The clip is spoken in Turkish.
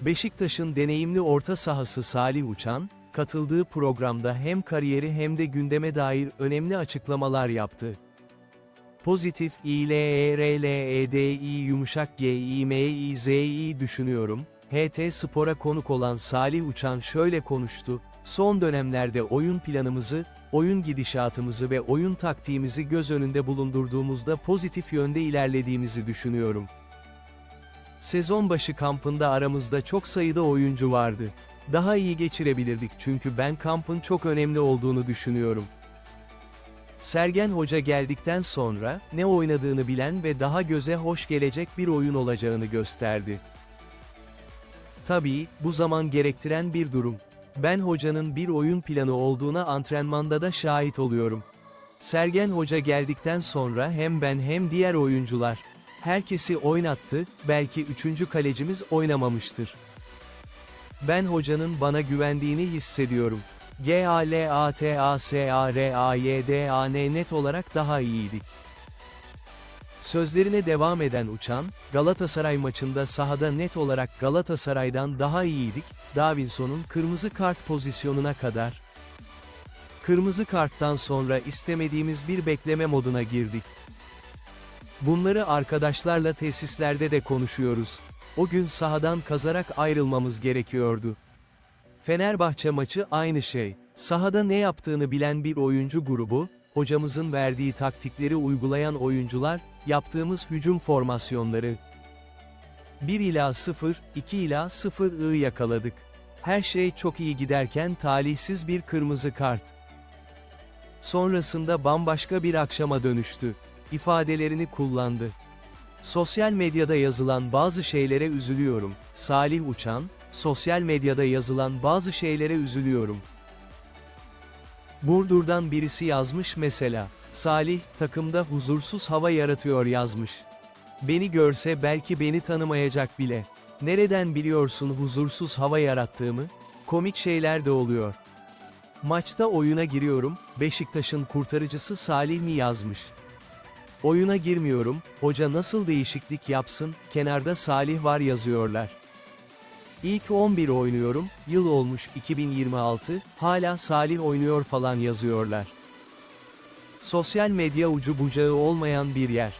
Beşiktaş'ın deneyimli orta sahası Salih Uçan, katıldığı programda hem kariyeri hem de gündeme dair önemli açıklamalar yaptı. Pozitif i l e e yumuşak g i m i z i düşünüyorum. HT Spor'a konuk olan Salih Uçan şöyle konuştu. Son dönemlerde oyun planımızı, oyun gidişatımızı ve oyun taktiğimizi göz önünde bulundurduğumuzda pozitif yönde ilerlediğimizi düşünüyorum. Sezon başı kampında aramızda çok sayıda oyuncu vardı. Daha iyi geçirebilirdik çünkü ben kampın çok önemli olduğunu düşünüyorum. Sergen Hoca geldikten sonra, ne oynadığını bilen ve daha göze hoş gelecek bir oyun olacağını gösterdi. Tabii, bu zaman gerektiren bir durum. Ben hocanın bir oyun planı olduğuna antrenmanda da şahit oluyorum. Sergen Hoca geldikten sonra hem ben hem diğer oyuncular, herkesi oynattı, belki üçüncü kalecimiz oynamamıştır. Ben hocanın bana güvendiğini hissediyorum. G-A-L-A-T-A-S-A-R-A-Y-D-A-N net olarak daha iyiydik. Sözlerine devam eden Uçan, Galatasaray maçında sahada net olarak Galatasaray'dan daha iyiydik, Davinson'un kırmızı kart pozisyonuna kadar. Kırmızı karttan sonra istemediğimiz bir bekleme moduna girdik. Bunları arkadaşlarla tesislerde de konuşuyoruz. O gün sahadan kazarak ayrılmamız gerekiyordu. Fenerbahçe maçı aynı şey. Sahada ne yaptığını bilen bir oyuncu grubu, hocamızın verdiği taktikleri uygulayan oyuncular, yaptığımız hücum formasyonları. 1 ila 0, 2 ila 0 'ı yakaladık. Her şey çok iyi giderken talihsiz bir kırmızı kart. Sonrasında bambaşka bir akşama dönüştü. İfadelerini kullandı. Sosyal medyada yazılan bazı şeylere üzülüyorum. Salih Uçan, sosyal medyada yazılan bazı şeylere üzülüyorum. Burdur'dan birisi yazmış mesela. Salih, takımda huzursuz hava yaratıyor yazmış. Beni görse belki beni tanımayacak bile. Nereden biliyorsun huzursuz hava yarattığımı? Komik şeyler de oluyor. Maçta oyuna giriyorum, Beşiktaş'ın kurtarıcısı Salih mi yazmış. Oyuna girmiyorum, hoca nasıl değişiklik yapsın, kenarda Salih var yazıyorlar. İlk 11 oynuyorum, yıl olmuş 2026, hala Salih oynuyor falan yazıyorlar. Sosyal medya ucu bucağı olmayan bir yer.